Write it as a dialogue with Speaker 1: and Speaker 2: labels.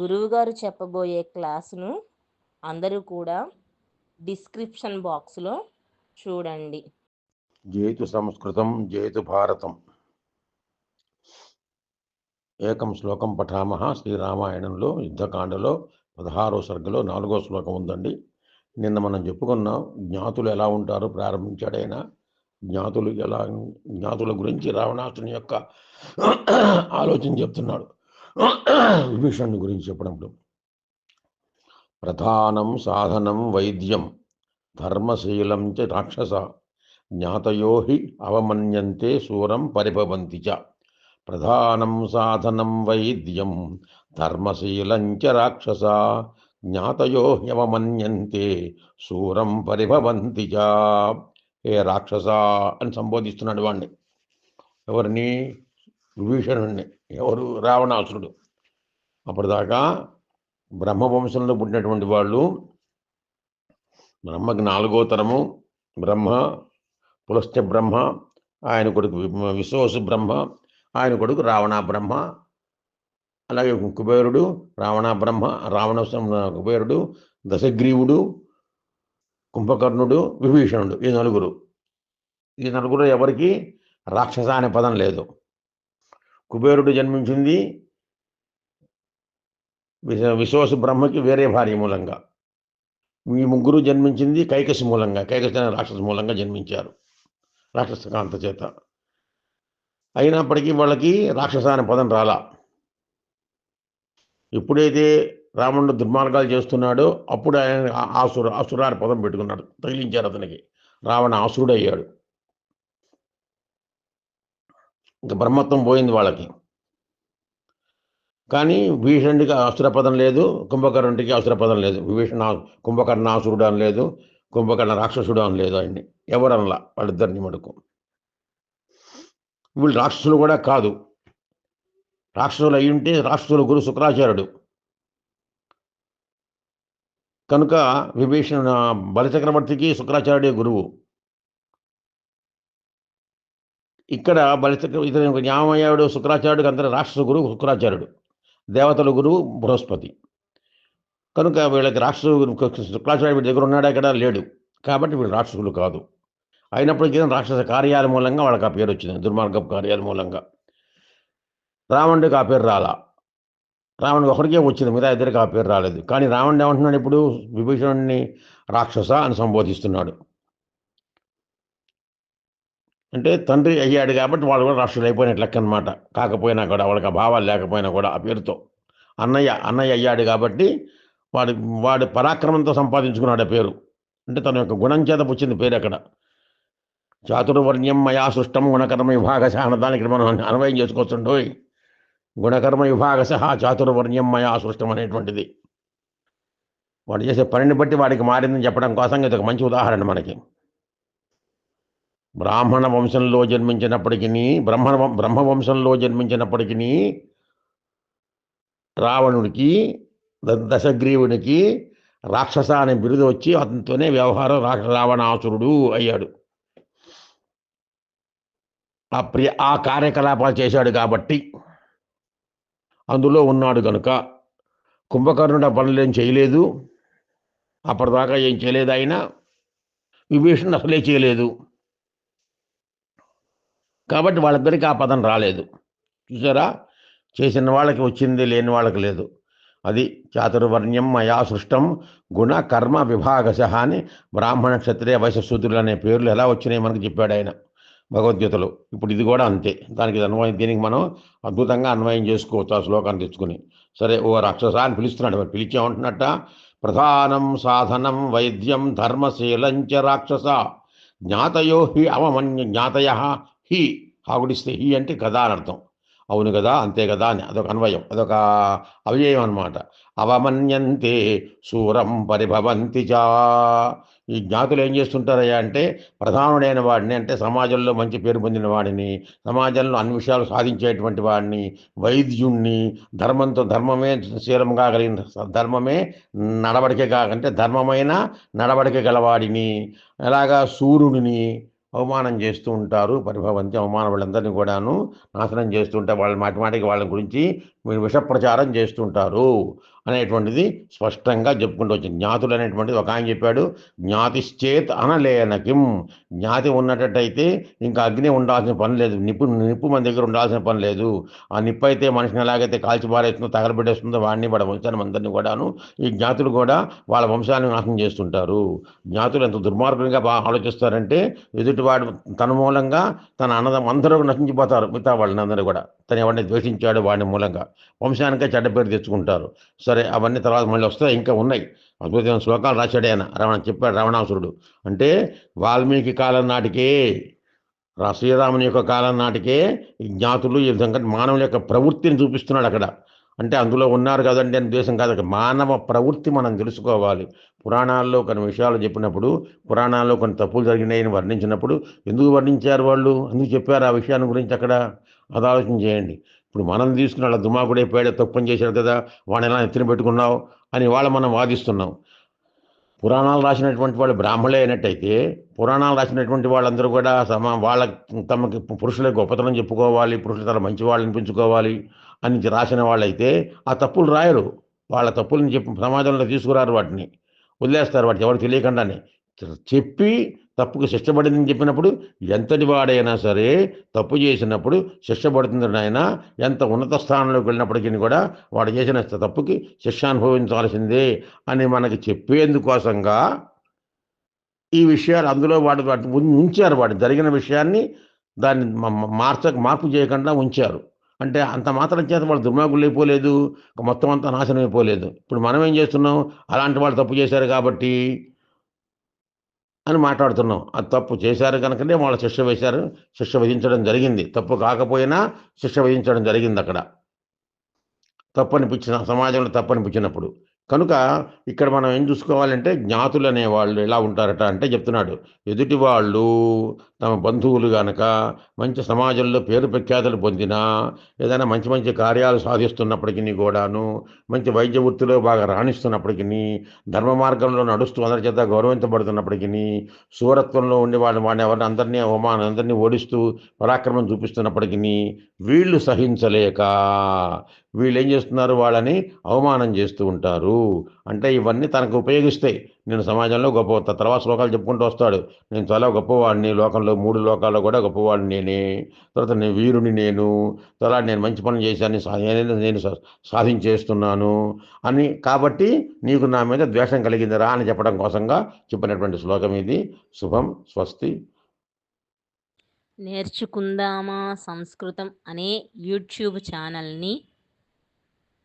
Speaker 1: గురువుగారు చెప్పబోయే క్లాసును అందరూ కూడా డిస్క్రిప్షన్ బాక్స్లో చూడండి.
Speaker 2: జేతు సంస్కృతం జేతు భారతం. ఏకం శ్లోకం పఠామహ శ్రీరామాయణంలో యుద్ధకాండలో పదహారో సర్గలో నాలుగో శ్లోకం ఉందండి. నిన్న మనం చెప్పుకున్నాం జ్ఞాతులు ఎలా ఉంటారో ప్రారంభించాడైనా జ్ఞాతులు ఎలా జ్ఞాతుల గురించి రావణాసుని యొక్క ఆలోచన చెప్తున్నాడు. విభీషణుని గురించి చెప్పడంలో ప్రధానం సాధనం వైద్యం ధర్మశీలం చ రాక్షస జ్ఞాతయో హి అవమన్యంతే శూరం పరిభవంతి చ. ప్రధానం సాధనం వైద్యం ధర్మశీలం చ రాక్షస జ్ఞాతయో హ్యవమన్యంతే శూరం పరిభవంతి చ. ఏ రాక్షస అని సంబోధిస్తున్నాడు వాణ్ణి. ఎవరిని? విభీషణుణ్ణి. ఎవరు? రావణాసురుడు. అప్పటిదాకా బ్రహ్మవంశంలో పుట్టినటువంటి వాళ్ళు బ్రహ్మకి నాలుగో తరము బ్రహ్మ పులస్త్య బ్రహ్మ ఆయన కొడుకు విశ్వసు బ్రహ్మ ఆయన కొడుకు రావణ బ్రహ్మ అలాగే కుబేరుడు రావణ బ్రహ్మ రావణ కుబేరుడు దశగ్రీవుడు కుంభకర్ణుడు విభీషణుడు ఈ నలుగురు. ఈ నలుగురు ఎవరికి రాక్షస అనే పదం లేదు. కుబేరుడు జన్మించింది విశ్వాస బ్రహ్మకి వేరే భార్య మూలంగా. ఈ ముగ్గురు జన్మించింది కైకసి మూలంగా కైకసి అనే రాక్షస మూలంగా జన్మించారు రాక్షస కాంత చేత. అయినప్పటికీ వాళ్ళకి రాక్షస అనే పదం రాలా. ఎప్పుడైతే రావణుడు దుర్మార్గాలు చేస్తున్నాడో అప్పుడు ఆయన ఆసుర అసుర అనే పదం పెట్టుకున్నాడు తగిలించారు అతనికి. రావణ ఆసురుడు అయ్యాడు ఇంకా బ్రహ్మత్వం పోయింది వాళ్ళకి. కానీ భీషణుడికి అసురపదం లేదు కుంభకర్ణుడికి అసురపదం లేదు. విభీషణ కుంభకర్ణాసురుడు అని లేదు కుంభకర్ణ రాక్షసుడు అని లేదు ఆయన్ని. ఎవరనలా? వాళ్ళిద్దరిని మటుకు. వీళ్ళు రాక్షసులు కూడా కాదు. రాక్షసులు అయి ఉంటే రాక్షసుల గురు శుక్రాచార్యుడు. కనుక విభీషణ బలిచక్రవర్తికి శుక్రాచార్యుడే గురువు. ఇక్కడ బలిత ఇతను న్యామయ్యాడు శుక్రాచార్యుడు అందరూ రాక్షస గురువు శుక్రాచార్యుడు. దేవతల గురువు బృహస్పతి. కనుక వీళ్ళకి రాక్షసు శుక్రాచార్య వీడి దగ్గర ఉన్నాడా ఇక్కడ లేడు. కాబట్టి వీళ్ళు రాక్షసులు కాదు. అయినప్పటికీ రాక్షస కార్యాల మూలంగా వాళ్ళకి ఆ పేరు వచ్చింది. దుర్మార్గపు కార్యాల మూలంగా. రావణుడికి ఆ పేరు రాలా. రావణుడు ఒకరికే వచ్చింది మిగతా ఇద్దరికి ఆ పేరు రాలేదు. కానీ రావణుడు ఏమంటున్నాడు ఇప్పుడు? విభీషణుడిని రాక్షస అని సంబోధిస్తున్నాడు. అంటే తండ్రి అయ్యాడు కాబట్టి వాళ్ళు కూడా రాష్ట్రులు అయిపోయినట్లు లెక్క అనమాట కాకపోయినా కూడా వాళ్ళకి ఆ భావాలు లేకపోయినా కూడా ఆ పేరుతో. అన్నయ్య అన్నయ్య అయ్యాడు కాబట్టి వాడి వాడి పరాక్రమంతో సంపాదించుకున్నాడు ఆ పేరు. అంటే తన యొక్క గుణం చేత పుచ్చింది పేరు అక్కడ. చాతుర్వర్ణ్యం మయా సృష్టం గుణకర్మ విభాగశ అన్నదానికి ఇక్కడ మనం అన్వయం చేసుకోవచ్చుండోయ్. గుణకర్మ విభాగశ చాతుర్వర్ణ్యం మయా సృష్టం అనేటువంటిది. వాడు చేసే పనిని బట్టి వాడికి మారిందని చెప్పడం కోసం ఇది ఒక మంచి ఉదాహరణ మనకి. బ్రాహ్మణ వంశంలో జన్మించినప్పటికీ బ్రహ్మ బ్రహ్మవంశంలో జన్మించినప్పటికీ రావణుడికి ద- దశగ్రీవునికి రాక్షస అనే బిరుదు వచ్చి అతనితోనే వ్యవహారం రా- రావణాసురుడు అయ్యాడు. ఆ ప్రియ ఆ కార్యకలాపాలు చేశాడు కాబట్టి అందులో ఉన్నాడు కనుక కుంభకర్ణుడు ఆ పనులు ఏం చేయలేదు. అప్పటిదాకా ఏం చేయలేదు ఆయన విభీషణుడు అసలే చేయలేదు. కాబట్టి వాళ్ళిద్దరికీ ఆ పదం రాలేదు. చూసారా? చేసిన వాళ్ళకి వచ్చింది లేని వాళ్ళకి లేదు. అది చాతుర్వర్ణ్యం మయా సృష్టం గుణ కర్మ విభాగశ అని బ్రాహ్మణ క్షత్రియ వైశ్యశూద్రులు అనే పేర్లు ఎలా వచ్చినాయి మనకు చెప్పాడు ఆయన భగవద్గీతలో. ఇప్పుడు ఇది కూడా అంతే. దానికి ఇది అన్వయం దీనికి మనం అద్భుతంగా అన్వయం చేసుకోవచ్చు ఆ శ్లోకాన్ని తెచ్చుకుని. సరే ఓ రాక్షస అని పిలుస్తున్నాడు. మరి పిలిచేమంటున్నట్ట ప్రధానం సాధనం వైద్యం ధర్మశీలంచ రాక్షస. జ్ఞాతయో హి అవమన్య జ్ఞాతయ హి ఆగుడిస్తే హీ అంటే గదా అని అర్థం. అవును కదా అంతే కదా అని అదొక అన్వయం అదొక అవ్యయం అనమాట అవమన్యంతే శూరం పరిభవంతి చా. ఈ జ్ఞాతులు ఏం చేస్తుంటారయ్యా అంటే ప్రధానుడైన వాడిని అంటే సమాజంలో మంచి పేరు పొందిన వాడిని సమాజంలో అన్ని విషయాలు సాధించేటువంటి వాడిని వైద్యుణ్ణి ధర్మంతో ధర్మమే శీలంగా కలిగిన ధర్మమే నడవడిక కాకంటే ధర్మమైన నడవడిక గలవాడిని ఎలాగా సూర్యుడిని అవమానం చేస్తూ ఉంటారు. పరిభవంతి అవమానం వాళ్ళందరినీ కూడాను నాశనం చేస్తుంటే వాళ్ళ మాటి మాటికి వాళ్ళ గురించి మీరు విష ప్రచారం చేస్తుంటారు అనేటువంటిది స్పష్టంగా చెప్పుకుంటూ వచ్చింది జ్ఞాతులు అనేటువంటిది ఒక ఆయన చెప్పాడు జ్ఞాతిశ్చేత్ అనలేనకిం. జ్ఞాతి ఉన్నట్టయితే ఇంకా అగ్ని ఉండాల్సిన పని లేదు నిప్పు నిప్పు మన దగ్గర ఉండాల్సిన పని లేదు. ఆ నిప్పు అయితే మనిషిని ఎలాగైతే కాల్చి పారేస్తుందో తగలబెట్టేస్తుందో వాడిని వాడి వంశాన్ని అందరినీ కూడాను ఈ జ్ఞాతులు కూడా వాళ్ళ వంశాన్ని నాశనం చేస్తుంటారు. జ్ఞాతులు ఎంత దుర్మార్గంగా బాగా ఆలోచిస్తారంటే ఎదుటివాడు తన మూలంగా తన అన్నదం అందరూ నశించిపోతారు మిగతా వాళ్ళని అందరూ కూడా. తను ఎవరిని ద్వేషించాడు వాడి మూలంగా. వంశానికే చెడ్డ పేరు తెచ్చుకుంటారు. సరే అవన్నీ తర్వాత మళ్ళీ వస్తాయి ఇంకా ఉన్నాయి. అద్భుతమైన శ్లోకాలు రాశాడు ఆయన రావణ చెప్పాడు రావణాసురుడు అంటే వాల్మీకి కాలం నాటికే రా శ్రీరాముని యొక్క కాలం నాటికే జ్ఞాతులు ఈ విధంగా మానవుల యొక్క ప్రవృత్తిని చూపిస్తున్నాడు అక్కడ. అంటే అందులో ఉన్నారు కదండి అని దేశం కాదు. మానవ ప్రవృత్తి మనం తెలుసుకోవాలి. పురాణాల్లో కొన్ని విషయాలు చెప్పినప్పుడు పురాణాల్లో కొన్ని తప్పులు జరిగినాయని వర్ణించినప్పుడు ఎందుకు వర్ణించారు వాళ్ళు? ఎందుకు చెప్పారు ఆ విషయాన్ని గురించి అక్కడ? అది ఆలోచన చేయండి. ఇప్పుడు మనం తీసుకున్న వాళ్ళ దుమాకుడే పేడ తప్పని చేశారు కదా వాడిని ఎలా ఎత్తిన పెట్టుకున్నావు అని వాళ్ళ మనం వాదిస్తున్నాం. పురాణాలు రాసినటువంటి వాళ్ళు బ్రాహ్మణులే అయినట్టయితే పురాణాలు రాసినటువంటి వాళ్ళందరూ కూడా సమ వాళ్ళ తమకి పురుషులే గొప్పతనం చెప్పుకోవాలి పురుషులు తన మంచి వాళ్ళు అనిపించుకోవాలి అని రాసిన వాళ్ళైతే ఆ తప్పులు రాయరు. వాళ్ళ తప్పులను చెప్పి సమాజంలో తీసుకురారు వాటిని. వదిలేస్తారు వాటికి ఎవరు తెలియకుండానే. చెప్పి తప్పుకు శిక్షపడిందని చెప్పినప్పుడు ఎంతటి వాడైనా సరే తప్పు చేసినప్పుడు శిక్ష ఆయన ఎంత ఉన్నత స్థానంలోకి వెళ్ళినప్పటికీ కూడా వాడు చేసిన తప్పుకి శిక్ష అనుభవించాల్సిందే అని మనకి చెప్పేందుకోసంగా ఈ విషయాలు అందులో వాడు వాటి ఉంచారు. వాడు జరిగిన విషయాన్ని దాన్ని మార్చ మార్పు చేయకుండా ఉంచారు. అంటే అంత మాత్రం చేత వాళ్ళు దుర్మార్గులు అయిపోలేదు మొత్తం అంతా నాశనం అయిపోలేదు ఇప్పుడు మనం ఏం చేస్తున్నాం? అలాంటి వాళ్ళు తప్పు చేశారు కాబట్టి అని మాట్లాడుతున్నాం. అది తప్పు చేశారు కనుకనే వాళ్ళు శిక్ష వేశారు. శిక్ష విధించడం జరిగింది. తప్పు కాకపోయినా శిక్ష విధించడం జరిగింది అక్కడ. తప్పనిపించిన సమాజంలో తప్పనిపించినప్పుడు కనుక ఇక్కడ మనం ఏం చూసుకోవాలంటే జ్ఞాతులు అనేవాళ్ళు ఎలా ఉంటారట అంటే చెప్తున్నాడు. ఎదుటి వాళ్ళు తమ బంధువులు గనక మంచి సమాజంలో పేరు ప్రఖ్యాతులు పొందినా ఏదైనా మంచి మంచి కార్యాలు సాధిస్తున్నప్పటికీ కూడాను మంచి వైద్య వృత్తిలో బాగా రాణిస్తున్నప్పటికీ ధర్మ మార్గంలో నడుస్తూ అందరి చేత గౌరవించబడుతున్నప్పటికీ సూరత్వంలో ఉండి వాళ్ళు వాడిని ఎవరిని అందరినీ అవమానం అందరినీ ఓడిస్తూ పరాక్రమం చూపిస్తున్నప్పటికీ వీళ్ళు సహించలేక వీళ్ళు ఏం చేస్తున్నారు? వాళ్ళని అవమానం చేస్తూ ఉంటారు. అంటే ఇవన్నీ తనకు ఉపయోగిస్తాయి నేను సమాజంలో గొప్ప త- తర్వాత శ్లోకాలు చెప్పుకుంటూ వస్తాడు. నేను చాలా గొప్పవాడిని. లోకంలో మూడు లోకాల్లో కూడా గొప్పవాడిని నేనే. తర్వాత నేను వీరుని నేను. తర్వాత నేను మంచి పనులు చేశాను. నేను సాధించేస్తున్నాను అని. కాబట్టి నీకు నా మీద ద్వేషం కలిగిందిరా అని చెప్పడం కోసంగా చెప్పినటువంటి శ్లోకం ఇది. శుభం. స్వస్తి.
Speaker 1: నేర్చుకుందామా సంస్కృతం అనే యూట్యూబ్ ఛానల్ని